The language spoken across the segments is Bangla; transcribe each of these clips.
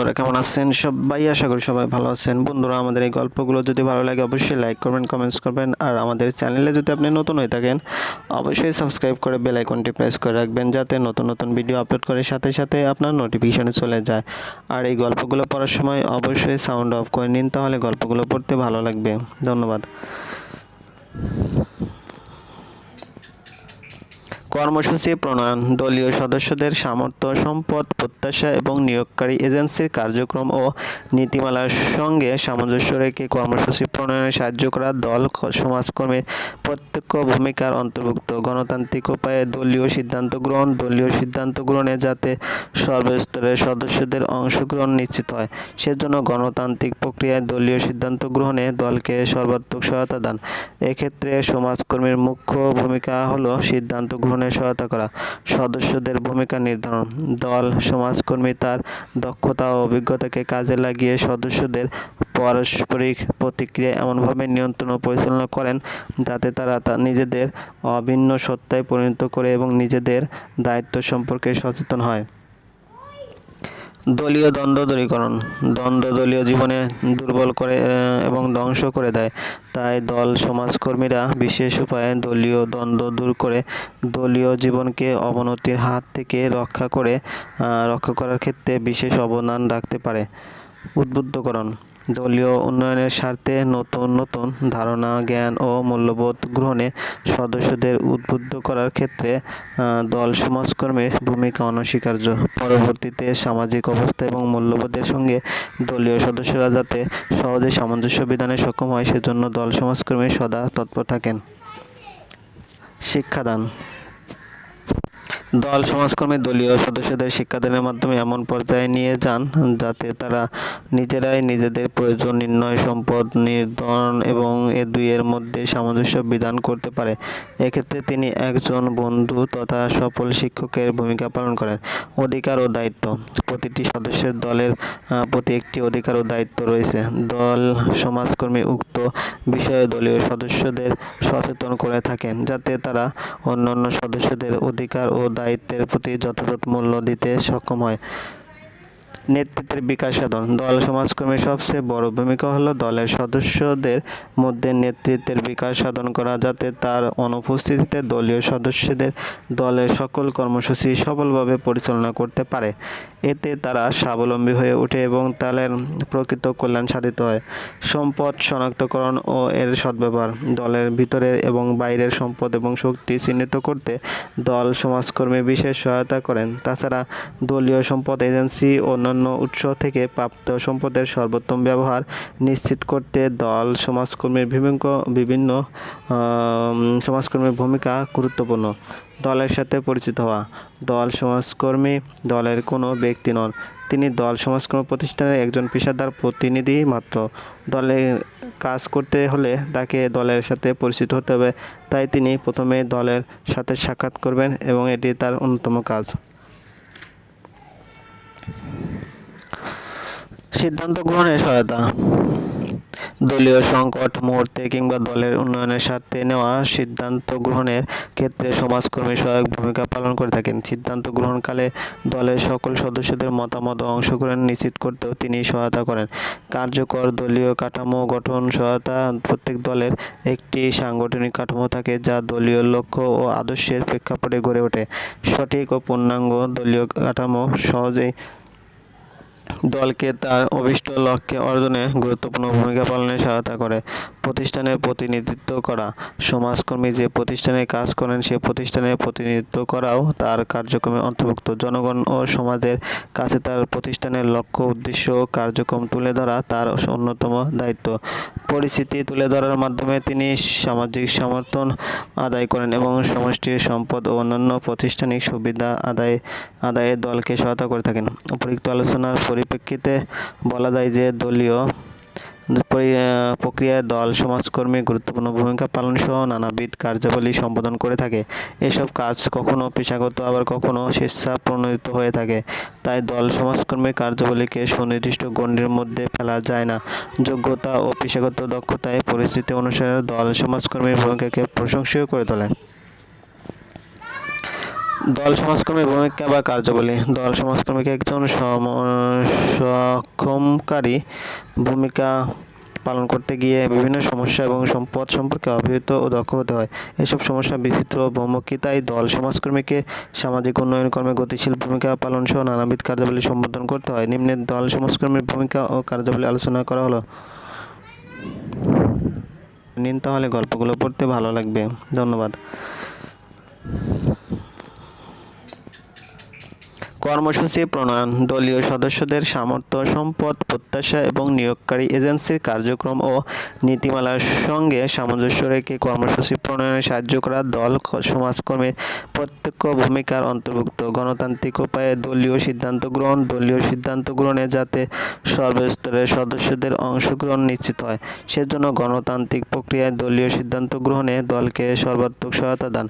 বন্ধুরা কেমন আছেন? সবাই আশা করি সবাই ভালো আছেন। বন্ধুরা, আমাদের এই গল্পগুলো যদি ভালো লাগে অবশ্যই লাইক করবেন কমেন্টস করবেন। আর আমাদের চ্যানেলে যদি আপনি নতুন হয়ে থাকেন, অবশ্যই সাবস্ক্রাইব করে বেল আইকনটি প্রেস করে রাখবেন যাতে নতুন নতুন ভিডিও আপলোড করে সাথে সাথে আপনার নোটিফিকেশনে চলে যায়। আর এই গল্পগুলো পড়ার সময় অবশ্যই সাউন্ড অফ করে নিন, তাহলে গল্পগুলো পড়তে ভালো লাগবে। ধন্যবাদ। কর্মসূচি, প্রণয়ন, দলীয় সদস্যদের সামর্থ্য, সম্পদ, প্রত্যাশা এবং নিয়োগকারী এজেন্সির কার্যক্রম ও নীতিমালার সঙ্গে সামঞ্জস্য রেখে কর্মসূচি প্রণয়নে সাহায্য করা দল সমাজকর্মীর প্রত্যক্ষ ভূমিকার অন্তর্ভুক্ত। গণতান্ত্রিক উপায়ে দলীয় সিদ্ধান্ত গ্রহণ, দলীয় সিদ্ধান্ত গ্রহণে যাতে সর্বস্তরের সদস্যদের অংশগ্রহণ নিশ্চিত হয়, সেজন্য গণতান্ত্রিক প্রক্রিয়ায় দলীয় সিদ্ধান্ত গ্রহণে দলকে সর্বাত্মক সহায়তা দান। এক্ষেত্রে সমাজকর্মীর মুখ্য ভূমিকা হলো সিদ্ধান্ত গ্রহণে সহায়তা করা। সদস্যদের ভূমিকা নির্ধারণ। দল, সমাজকর্মী তার দক্ষতা ও অভিজ্ঞতাকে কাজে লাগিয়ে সদস্যদের পারস্পরিক প্রতিক্রিয়া এমনভাবে নিয়ন্ত্রণ ও পরিচালনা করেন যাতে তারা তা নিজেদের অভিন্ন সত্তায় পরিণত করে এবং নিজেদের দায়িত্ব সম্পর্কে সচেতন হয়। দলীয় দ্বন্দ্ব দূরীকরণ। দ্বন্দ্ব দলীয় জীবনে দুর্বল করে এবং ধ্বংস করে দেয়। তাই দল, সমাজকর্মীরা বিশেষ উপায়ে দলীয় দ্বন্দ্ব দূর করে দলীয় জীবনকে অবনতির হাত থেকে রক্ষা করে রক্ষা করার ক্ষেত্রে বিশেষ অবদান রাখতে পারে। উদ্বুদ্ধকরণ। দলীয় উন্নয়নের স্বার্থে নতুন নতুন ধারণা, জ্ঞান ও মূল্যবোধ গ্রহণে সদস্যদের উদ্বুদ্ধ করার ক্ষেত্রে দল সমাজকর্মীর ভূমিকা অনস্বীকার্য। পরবর্তীতে সামাজিক অবস্থা এবং মূল্যবোধের সঙ্গে দলীয় সদস্যরা যাতে সহজে সামঞ্জস্য বিধানে সক্ষম হয়, সেজন্য দল সমাজকর্মী সদা তৎপর থাকেন। শিক্ষাদান দল, সমাজকর্মী, দলীয় সদস্যদের শিক্ষাদানের মাধ্যমে এমন পর্যায়ে নিয়ে যান যাতে তারা নিজেরাই নিজেদের প্রয়োজন, নির্ণয়, সম্পদ, নির্ধারণ এবং এ দুইয়ের মধ্যে সামঞ্জস্য বিধান করতে পারে। এক্ষেত্রে তিনি একজন বন্ধু তথা সফল শিক্ষকের ভূমিকা পালন করেন। অধিকার ও দায়িত্ব। প্রতিটি সদস্যের দলের প্রতি একটি অধিকার ও দায়িত্ব রয়েছে। দল, সমাজকর্মী উক্ত বিষয়ে দলীয় সদস্যদের সচেতন করে থাকেন যাতে তারা অন্যান্য সদস্যদের অধিকার ও দায়িত্বের প্রতি যথাযথ মূল্য দিতে সক্ষম হয়। নেতৃত্বের বিকাশ সাধন। দল সমাজকর্মীর সবচেয়ে বড় ভূমিকা হলো দলের সদস্যদের মধ্যে নেতৃত্বের বিকাশ সাধন করা, যাতে তার অনুপস্থিতিতে দলীয় সদস্যদের দলের সকল কর্মসূচি সফলভাবে পরিচালনা করতে পারে। এতে তারা স্বাবলম্বী হয়ে ওঠে এবং তাদের প্রকৃত কল্যাণ সাধিত হয়। সম্পদ শনাক্তকরণ ও এর সদ্ব্যবহার। দলের ভিতরের এবং বাইরের সম্পদ এবং শক্তি চিহ্নিত করতে দল সমাজকর্মী বিশেষ সহায়তা করেন। তাছাড়া দলীয় সম্পদ এজেন্সি ও অন্যান্য উৎস থেকে প্রাপ্ত সম্পদের সর্বোত্তম ব্যবহার নিশ্চিত করতে দল, সমাজকর্মীর বিভিন্ন বিভিন্ন সমাজকর্মীর ভূমিকা গুরুত্বপূর্ণ। দলের সাথে পরিচিত হওয়া। দল, সমাজকর্মী দলের কোনো ব্যক্তি নন। তিনি দল, সমাজকর্মী প্রতিষ্ঠানের একজন পেশাদার প্রতিনিধি মাত্র। দলে কাজ করতে হলে তাকে দলের সাথে পরিচিত হতে হবে। তাই তিনি প্রথমে দলের সাথে সাক্ষাৎ করবেন এবং এটি তার অন্যতম কাজ। সিদ্ধান্ত গ্রহণের সহায়তা। দলীয় সংকট, মুহূর্তে কিংবা দলের উন্নয়নের স্বার্থে নেওয়া সিদ্ধান্ত গ্রহণের ক্ষেত্রে সমাজকর্মী সহায়ক ভূমিকা পালন করে থাকেন। সিদ্ধান্ত গ্রহণকালে দলের সকল সদস্যদের মতামত অংশগ্রহণ নিশ্চিত করতেও তিনি সহায়তা করেন। কার্যকর দলীয় কাঠামো গঠন সহায়তা প্রত্যেক দলের একটি সাংগঠনিক কাঠামো থাকে যা দলীয় লক্ষ্য ও আদর্শের প্রেক্ষাপটে গড়ে ওঠে। সঠিক ও পূর্ণাঙ্গ দলীয় কাঠামো সহজেই দলকে তার অভিষ্ট লক্ষ্যে অর্জনে গুরুত্বপূর্ণ ভূমিকা পালনে সহায়তা করে। প্রতিষ্ঠানের প্রতিনিধিত্ব করা। সমাজকর্মী যে প্রতিষ্ঠানে কাজ করেন, সে প্রতিষ্ঠানের প্রতিনিধিত্ব করাও তার কার্যক্রমে অন্তর্ভুক্ত। জনগণ ও সমাজের কাছে তার প্রতিষ্ঠানের লক্ষ্য, উদ্দেশ্য কার্যক্রম তুলে ধরা তার অন্যতম দায়িত্ব। পরিস্থিতি তুলে ধরার মাধ্যমে তিনি সামাজিক সমর্থন আদায় করেন এবং সমষ্টির সম্পদ ও অন্যান্য প্রাতিষ্ঠানিক সুবিধা আদায়, আদায়ে দলকে সহায়তা করে থাকেন। উপরিক্ত আলোচনার পরিপ্রেক্ষিতে বলা যায় যে দলীয় পরি- প্রক্রিয়ায় দল, সমাজকর্মী গুরুত্বপূর্ণ ভূমিকা পালন সহ নানাবিধ কার্যাবলী সম্পাদন করে থাকে। এসব কাজ কখনো পেশাগত, আবার কখনো স্বেচ্ছা প্রণোদিত হয়ে থাকে। তাই দল, সমাজকর্মী কার্যাবলীকে সুনির্দিষ্ট গণ্ডির মধ্যে ফেলা যায় না। যোগ্যতা ও পেশাগত দক্ষতায় পরিস্থিতি অনুসারে দল, সমাজকর্মীর ভূমিকাকে প্রশংসীয় করে তোলে। দল সমাজকর্মীর ভূমিকা বা কার্যাবলী। দল সমাজকর্মীকে একজন সক্ষমকারী ভূমিকা পালন করতে গিয়ে বিভিন্ন সমস্যা এবং সম্পদ সম্পর্কে অবহিত ও দক্ষ হতে হয়। এসব সমস্যা বিচিত্র তাই দল সমাজকর্মীকে সামাজিক উন্নয়ন, কর্মে গতিশীল ভূমিকা পালন সহ নানাবিধ কার্যাবলী সম্বোধন করতে হয়। নিম্নে দল সমাজকর্মীর ভূমিকা ও কার্যাবলী আলোচনা করা হলো। নিন তাহলে গল্পগুলো পড়তে ভালো লাগবে। ধন্যবাদ। কর্মসূচি, প্রণয়ন, দলীয় সদস্যদের সামর্থ্য, সম্পদ, প্রত্যাশা এবং নিয়োগকারী এজেন্সির কার্যক্রম ও নীতিমালার সঙ্গে সামঞ্জস্য রেখে কর্মসূচি প্রণয়নে সাহায্য করা দল সমাজকর্মীর প্রত্যক্ষ ভূমিকার অন্তর্ভুক্ত। গণতান্ত্রিক উপায়ে দলীয় সিদ্ধান্ত গ্রহণ, দলীয় সিদ্ধান্ত গ্রহণে যাতে সর্বস্তরের সদস্যদের অংশগ্রহণ নিশ্চিত হয়, সেজন্য গণতান্ত্রিক প্রক্রিয়ায় দলীয় সিদ্ধান্ত গ্রহণে দলকে সর্বাত্মক সহায়তা দান।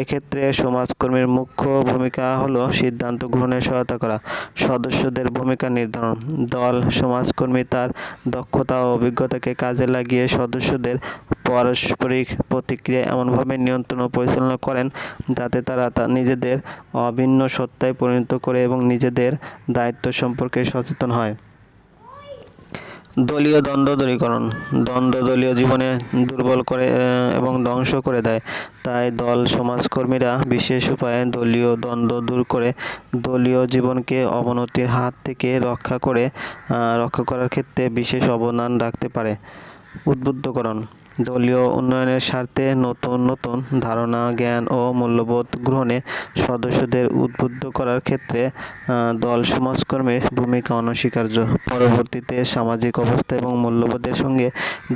এক্ষেত্রে সমাজকর্মীর মুখ্য ভূমিকা হলো সিদ্ধান্ত গ্রহণে সহায়তা করা। সদস্যদের ভূমিকা নির্ধারণ। দল, সমাজকর্মী তার দক্ষতা ও অভিজ্ঞতাকে কাজে লাগিয়ে সদস্যদের পারস্পরিক প্রতিক্রিয়া এমনভাবে নিয়ন্ত্রণ ও পরিচালনা করেন যাতে তারা তা নিজেদের অভিন্ন সত্তায় পরিণত করে এবং নিজেদের দায়িত্ব সম্পর্কে সচেতন হয়। দলীয় দ্বন্দ্ব দূরীকরণ। দ্বন্দ্ব দলীয় জীবনে দুর্বল করে এবং ধ্বংস করে দেয়। তাই দল, সমাজকর্মীরা বিশেষ উপায়ে দলীয় দ্বন্দ্ব দূর করে দলীয় জীবনকে অবনতির হাত থেকে রক্ষা করে রক্ষা করার ক্ষেত্রে বিশেষ অবদান রাখতে পারে। উদ্বুদ্ধকরণ। দলীয় উন্নয়নের স্বার্থে নতুন নতুন ধারণা, জ্ঞান ও মূল্যবোধ গ্রহণে সদস্যদের উদ্বুদ্ধ করার ক্ষেত্রে দল সমাজকর্মীর ভূমিকা অনস্বীকার্য। পরবর্তীতে সামাজিক অবস্থা এবং মূল্যবোধের সঙ্গে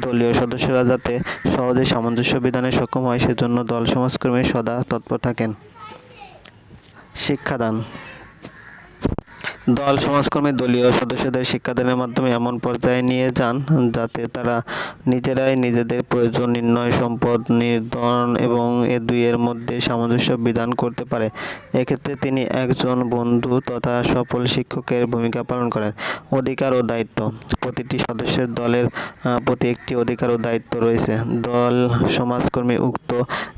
দলীয় সদস্যরা যাতে সহজে সামঞ্জস্য বিধানে সক্ষম হয়, সেজন্য দল সমাজকর্মী সদা তৎপর থাকেন। শিক্ষাদান দল, সমাজকর্মী, দলীয় সদস্যদের শিক্ষাদানের মাধ্যমে এমন পর্যায়ে নিয়ে যান যাতে তারা নিজেরাই নিজেদের প্রয়োজন, নির্ণয়, সম্পদ নির্ধারণ এবং এ দুইয়ের মধ্যে সামঞ্জস্য বিধান করতে পারে। এক্ষেত্রে তিনি একজন বন্ধু তথা সফল শিক্ষকের ভূমিকা পালন করেন। অধিকার ও দায়িত্ব। প্রতিটি সদস্যের দলের প্রতি একটি অধিকার ও দায়িত্ব রয়েছে। দল, সমাজকর্মী উক্ত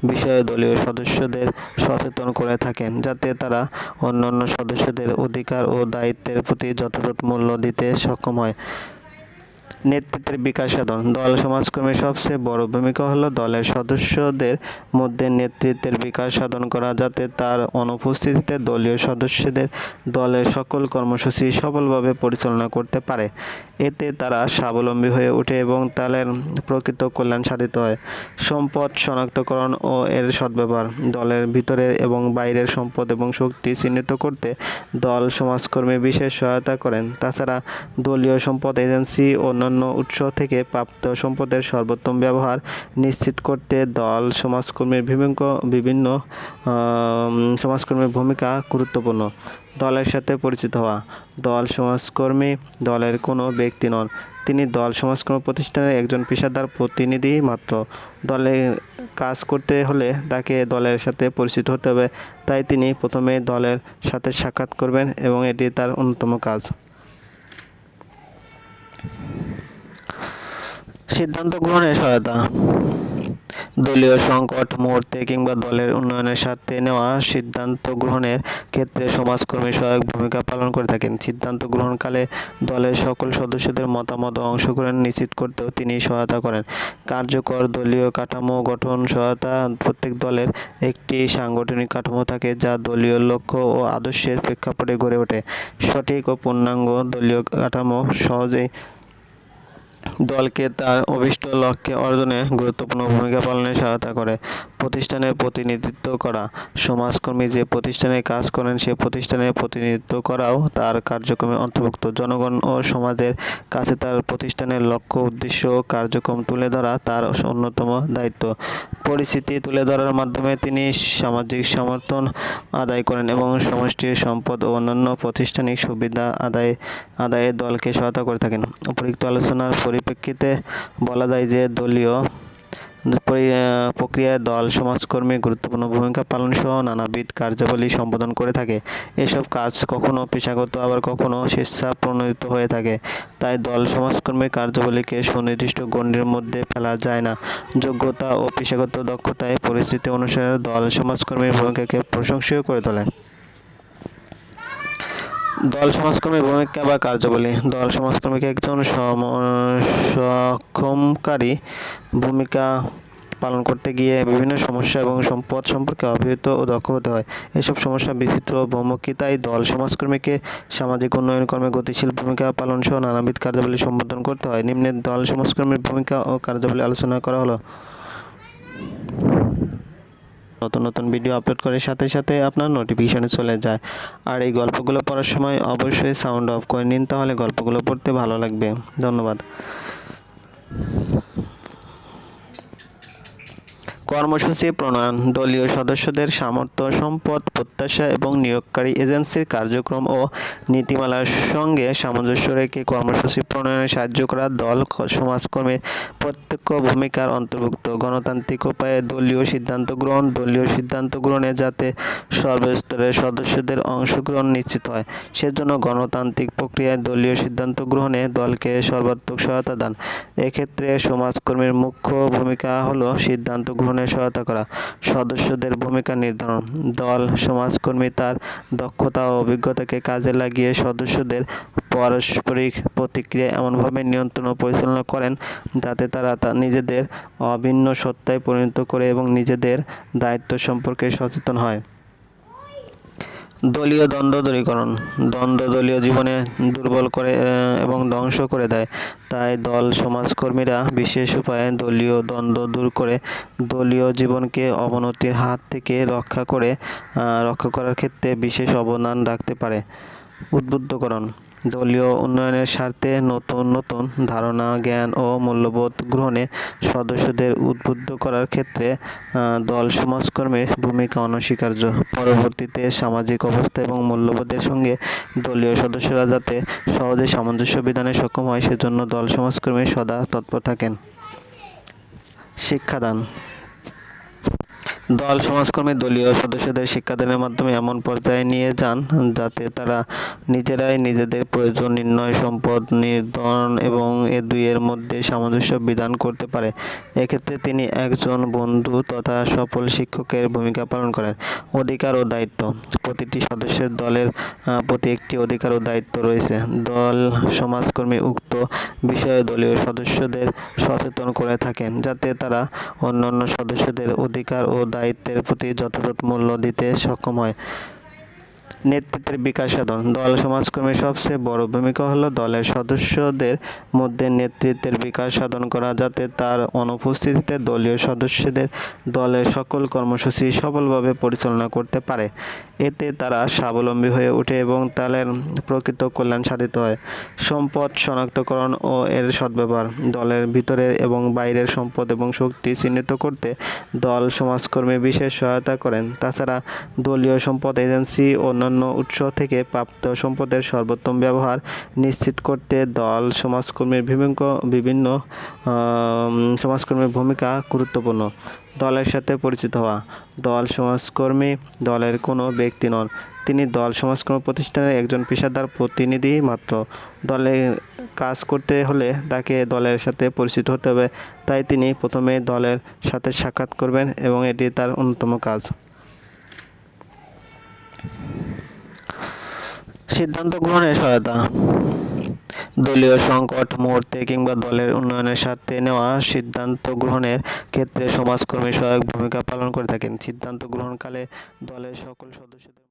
বিষয়ে দলীয় সদস্যদের সচেতন করে থাকেন যাতে তারা অন্যান্য সদস্যদের অধিকার ও দায়িত্বের প্রতি যথাযথ মূল্য দিতে সক্ষম হয়। নেতৃত্বের বিকাশ সাধন। দল সমাজকর্মীর সবচেয়ে বড় ভূমিকা হলো দলের সদস্যদের মধ্যে নেতৃত্বের বিকাশ সাধন করা, যাতে তার অনুপস্থিতিতে দলীয় সদস্যদের দলের সকল কর্মসূচি সফলভাবে পরিচালনা করতে পারে। এতে তারা স্বাবলম্বী হয়ে ওঠে এবং তাদের প্রকৃত কল্যাণ সাধিত হয়। সম্পদ শনাক্তকরণ ও এর সদ্ব্যবহার। দলের ভিতরের এবং বাইরের সম্পদ এবং শক্তি চিহ্নিত করতে দল সমাজকর্মী বিশেষ সহায়তা করেন। তাছাড়া দলীয় সম্পদ এজেন্সি ও অন্যান্য উৎস থেকে প্রাপ্ত সম্পদের সর্বোত্তম ব্যবহার নিশ্চিত করতে দল, সমাজকর্মীর বিভিন্ন বিভিন্ন সমাজকর্মীর ভূমিকা গুরুত্বপূর্ণ। দলের সাথে পরিচিত হওয়া। দল, সমাজকর্মী দলের কোনো ব্যক্তি নন। তিনি দল, সমাজকর্মী প্রতিষ্ঠানের একজন পেশাদার প্রতিনিধি মাত্র। দলে কাজ করতে হলে তাকে দলের সাথে পরিচিত হতে হবে। তাই তিনি প্রথমে দলের সাথে সাক্ষাৎ করবেন এবং এটি তার অন্যতম কাজ। সিদ্ধান্ত গ্রহণে সহায়তা। দলীয় সংকট, মুহূর্তে কিংবা দলের উন্নয়নের স্বার্থে নেওয়া সিদ্ধান্ত গ্রহণের ক্ষেত্রে সমাজকর্মী সহায়ক ভূমিকা পালন করে থাকেন। সিদ্ধান্ত গ্রহণকালে দলের সকল সদস্যদের মতামত অংশগ্রহণ নিশ্চিত করতেও তিনি সহায়তা করেন। কার্যকর দলীয় কাঠামো গঠন সহায়তা প্রত্যেক দলের একটি সাংগঠনিক কাঠামো থাকে যা দলীয় লক্ষ্য ও আদর্শের প্রেক্ষাপটে গড়ে ওঠে। সঠিক ও পূর্ণাঙ্গ দলীয় কাঠামো সহজেই দলকে তার অভিষ্ট লক্ষ্যে অর্জনে গুরুত্বপূর্ণ ভূমিকা পালনে সহায়তা করে। প্রতিষ্ঠানের প্রতিনিধিত্ব করা। সমাজকর্মী যে প্রতিষ্ঠানে কাজ করেন, সে প্রতিষ্ঠানের প্রতিনিধিত্ব করাও তার কার্যক্রমে অন্তর্ভুক্ত। জনগণ ও সমাজের কাছে তার প্রতিষ্ঠানের লক্ষ্য, উদ্দেশ্য কার্যক্রম তুলে ধরা তার অন্যতম দায়িত্ব। পরিস্থিতি তুলে ধরার মাধ্যমে তিনি সামাজিক সমর্থন আদায় করেন এবং সমষ্টির সম্পদ ও অন্যান্য প্রাতিষ্ঠানিক সুবিধা আদায়, আদায়ে দলকে সহায়তা করে থাকেন। উপরিক্ত আলোচনার পরিপ্রেক্ষিতে বলা যায় যে দলীয় প্রক্রিয়ায় দল, সমাজকর্মী গুরুত্বপূর্ণ ভূমিকা পালন সহ নানাবিধ কার্যাবলী সম্পাদন করে থাকে। এসব কাজ কখনো পেশাগত, আবার কখনো স্বেচ্ছা প্রণোদিত হয়ে থাকে। তাই দল, সমাজকর্মী কার্যাবলীকে সুনির্দিষ্ট গণ্ডির মধ্যে ফেলা যায় না। যোগ্যতা ও পেশাগত দক্ষতায় পরিস্থিতি অনুসারে দল, সমাজকর্মীর ভূমিকাকে প্রশংসীয় করে তোলে। দল সমাজকর্মীর ভূমিকা বা কার্যাবলী। দল সমাজকর্মীকে একজন সক্ষমকারী ভূমিকা পালন করতে গিয়ে বিভিন্ন সমস্যা এবং সম্পদ সম্পর্কে অবহিত ও দক্ষ হতে হয়। এসব সমস্যা বিচিত্র ও তাই দল সমাজকর্মীকে সামাজিক উন্নয়ন, কর্মে গতিশীল ভূমিকা পালন সহ নানাবিধ কার্যাবলী সম্বোধন করতে হয়। নিম্নে দল সমাজকর্মীর ভূমিকা ও কার্যাবলী আলোচনা করা হলো। নতুন নতুন ভিডিও আপলোড করার সাথে সাথে আপনার নোটিফিকেশানে চলে যায়। আর এই গল্পগুলো পড়ার সময় অবশ্যই সাউন্ড অফ করে নিন, তাহলে গল্পগুলো পড়তে ভালো লাগবে। ধন্যবাদ। কর্মসূচি, প্রণয়ন, দলীয় সদস্যদের সামর্থ্য, সম্পদ, প্রত্যাশা এবং নিয়োগকারী এজেন্সির কার্যক্রম ও নীতিমালার সঙ্গে সামঞ্জস্য রেখে কর্মসূচি প্রণয়নে সাহায্য করা দল সমাজকর্মীর প্রত্যক্ষ ভূমিকার অন্তর্ভুক্ত। গণতান্ত্রিক উপায়ে দলীয় সিদ্ধান্ত গ্রহণ, দলীয় সিদ্ধান্ত গ্রহণে যাতে সর্বস্তরের সদস্যদের অংশগ্রহণ নিশ্চিত হয়, সেজন্য গণতান্ত্রিক প্রক্রিয়ায় দলীয় সিদ্ধান্ত গ্রহণে দলকে সর্বাত্মক সহায়তা দান। এক্ষেত্রে সমাজকর্মীর মুখ্য ভূমিকা হলো সিদ্ধান্ত গ্রহণে সহায়তা করা। সদস্যদের ভূমিকা নির্ধারণ। দল, সমাজকর্মী তার দক্ষতা ও অভিজ্ঞতাকে কাজে লাগিয়ে সদস্যদের পারস্পরিক প্রতিক্রিয়া এমনভাবে নিয়ন্ত্রণ ও পরিচালনা করেন যাতে তারা তা নিজেদের অভিন্ন সত্তায় পরিণত করে এবং নিজেদের দায়িত্ব সম্পর্কে সচেতন হয়। দলীয় দ্বন্দ্ব দূরীকরণ। দ্বন্দ্ব দলীয় জীবনে দুর্বল করে এবং ধ্বংস করে দেয়। তাই দল, সমাজকর্মীরা বিশেষ উপায়ে দলীয় দ্বন্দ্ব দূর করে দলীয় জীবনকে অবনতির হাত থেকে রক্ষা করে রক্ষা করার ক্ষেত্রে বিশেষ অবদান রাখতে পারে। উদ্বুদ্ধকরণ। দলীয় উন্নয়নের স্বার্থে নতুন নতুন ধারণা, জ্ঞান ও মূল্যবোধ গ্রহণে সদস্যদের উদ্বুদ্ধ করার ক্ষেত্রে দল সমাজকর্মীর ভূমিকা অনস্বীকার্য। পরবর্তীতে সামাজিক অবস্থা এবং মূল্যবোধের সঙ্গে দলীয় সদস্যরা যাতে সহজে সামঞ্জস্য বিধানে সক্ষম হয়, সেজন্য দল সমাজকর্মী সদা তৎপর থাকেন। শিক্ষাদান দল, সমাজকর্মী, দলীয় সদস্যদের শিক্ষাদানের মাধ্যমে এমন পর্যায়ে নিয়ে যান যাতে তারা নিজেরাই নিজেদের প্রয়োজন, নির্ণয়, সম্পদ নির্ধারণ এবং এ দুইয়ের মধ্যে সামঞ্জস্য বিধান করতে পারে। এক্ষেত্রে তিনি একজন বন্ধু তথা সফল শিক্ষকের ভূমিকা পালন করেন। অধিকার ও দায়িত্ব। প্রতিটি সদস্যের দলের প্রতি একটি অধিকার ও দায়িত্ব রয়েছে। দল, সমাজকর্মী উক্ত বিষয়ে দলীয় সদস্যদের সচেতন করে থাকেন যাতে তারা অন্যান্য সদস্যদের অধিকার ও দায়িত্বের প্রতি যথাযথ মূল্য দিতে সক্ষম হয়। নেতৃত্বের বিকাশ সাধন। দল সমাজকর্মীর সবচেয়ে বড় ভূমিকা হলো দলের সদস্যদের মধ্যে নেতৃত্বের বিকাশ সাধন করা, যাতে তার অনুপস্থিতিতে দলীয় সদস্যদের দলের সকল কর্মসূচি সফলভাবে পরিচালনা করতে পারে। এতে তারা স্বাবলম্বী হয়ে ওঠে এবং তাদের প্রকৃত কল্যাণ সাধিত হয়। সম্পদ শনাক্তকরণ ও এর সদ্ব্যবহার। দলের ভিতরের এবং বাইরের সম্পদ এবং শক্তি চিহ্নিত করতে দল সমাজকর্মী বিশেষ সহায়তা করেন। তাছাড়া দলীয় সম্পদ এজেন্সি ও অন্যান্য উৎস থেকে প্রাপ্ত সম্পদের সর্বোত্তম ব্যবহার নিশ্চিত করতে দল, সমাজকর্মীর বিভিন্ন বিভিন্ন সমাজকর্মীর ভূমিকা গুরুত্বপূর্ণ। দলের সাথে পরিচিত হওয়া। দল, সমাজকর্মী দলের কোনো ব্যক্তি নন। তিনি দল, সমাজকর্মী প্রতিষ্ঠানের একজন পেশাদার প্রতিনিধি মাত্র। দলে কাজ করতে হলে তাকে দলের সাথে পরিচিত হতে হবে। তাই তিনি প্রথমে দলের সাথে সাক্ষাৎ করবেন এবং এটি তার অন্যতম কাজ। সিদ্ধান্ত গ্রহণের সহায়তা। দলীয় সংকট, মুহূর্তে কিংবা দলের উন্নয়নের স্বার্থে নেওয়া সিদ্ধান্ত গ্রহণের ক্ষেত্রে সমাজকর্মী সহায়ক ভূমিকা পালন করে থাকেন। সিদ্ধান্ত গ্রহণকালে দলের সকল সদস্যদের